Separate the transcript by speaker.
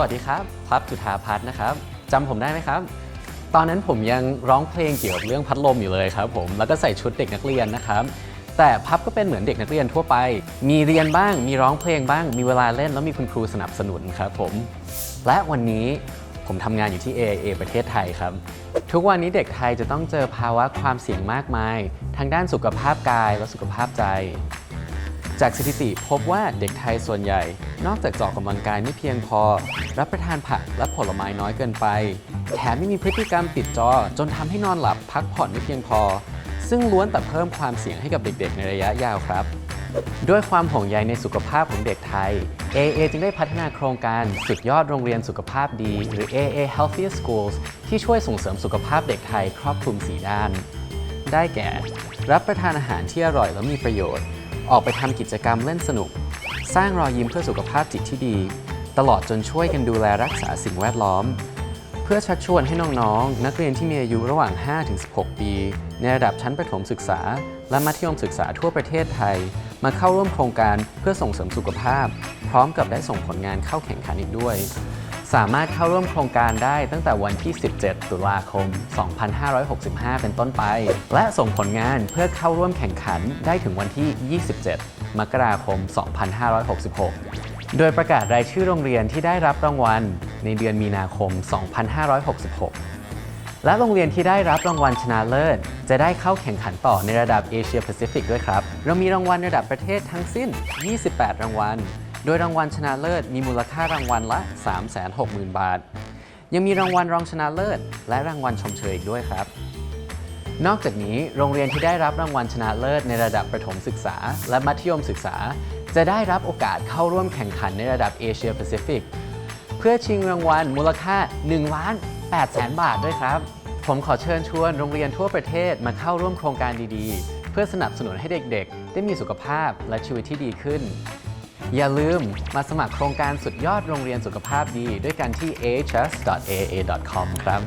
Speaker 1: วัสดีครับ พับจุธาพัฒน์นะครับจำผมได้ไหมครับ ตอนนั้นผมยังร้องเพลงเกี่ยวกับเรื่องพัดลมอยู่เลยครับผม แล้วก็ใส่ชุดเด็กนักเรียนนะครับ แต่พับก็เป็นเหมือนเด็กนักเรียนทั่วไป มีเรียนบ้าง มีร้องเพลงบ้าง มีเวลาเล่นแล้วมีคุณครูสนับสนุนครับผม และวันนี้ผมทำงานอยู่ที่ AIA ประเทศไทยครับ ทุกวันนี้เด็กไทยจะต้องเจอภาวะความเสี่ยงมากมาย ทางด้านสุขภาพกายและสุขภาพใจ จากสถิติพบว่าเด็กไทยส่วนใหญ่ นอกจากจะออกกำลังกายไม่เพียงพอ รับประทานผักและผลไม้น้อยเกินไป แถมยังมีพฤติกรรมติดจอ จนทำให้นอนหลับพักผ่อนไม่เพียงพอ ซึ่งล้วนแต่เพิ่มความเสี่ยงให้กับเด็กๆ ในระยะยาวครับ ด้วยความห่วงใยในสุขภาพของเด็กไทย AA จึงได้พัฒนาโครงการสุดยอดโรงเรียนสุขภาพดี หรือ AA Healthier Schools ที่ช่วยส่งเสริมสุขภาพเด็กไทยครอบคลุม 4 ด้าน ได้แก่ รับประทานอาหารที่อร่อยและมีประโยชน์ ออกไปทำกิจกรรมเล่นสนุก สร้างรอยยิ้มเพื่อสุขภาพจิตที่ดี ตลอดจนช่วยกันดูแลรักษาสิ่งแวดล้อม เพื่อชักชวนให้น้องๆ นักเรียนที่มีอายุระหว่าง 5-16 ปี ในระดับชั้นประถมศึกษา และมัธยมศึกษาทั่วประเทศไทย มาเข้าร่วมโครงการเพื่อส่งเสริมสุขภาพ พร้อมกับได้ส่งผลงานเข้าแข่งขันอีกด้วย สามารถเข้าร่วมโครงการได้ตั้งแต่วันที่ 17 ตุลาคม 2565 เป็นต้นไป และส่งผลงานเพื่อเข้าร่วมแข่งขันได้ถึงวันที่ 27 มกราคม 2566 โดยประกาศรายชื่อโรงเรียนที่ได้รับรางวัลในเดือนมีนาคม 2566และโรงเรียนที่ได้รับรางวัลชนะเลิศ จะได้เข้าแข่งขันต่อในระดับเอเชียแปซิฟิกด้วยครับ เรามีรางวัลระดับประเทศทั้งสิ้น 28 รางวัล โดยรางวัลชนะเลิศมีมูลค่ารางวัลละ 360,000 บาท ยังมีรางวัลรองชนะเลิศ และรางวัลชมเชยอีกด้วยครับ นอกจากนี้โรงเรียนที่ได้รับรางวัลชนะเลิศในระดับประถมศึกษา และมัธยมศึกษา จะได้รับโอกาสเข้าร่วมแข่งขันในระดับเอเชียแปซิฟิกเพื่อชิงรางวัลมูลค่า1ล้าน8แสนบาทด้วยครับ ผมขอเชิญชวนโรงเรียนทั่วประเทศมาเข้าร่วมโครงการดีๆ เพื่อสนับสนุนให้เด็กๆ ได้มีสุขภาพและชีวิตที่ดีขึ้น อย่าลืมมาสมัครโครงการสุดยอดโรงเรียนสุขภาพดี ด้วยกันที่ ahs.aa.com ครับ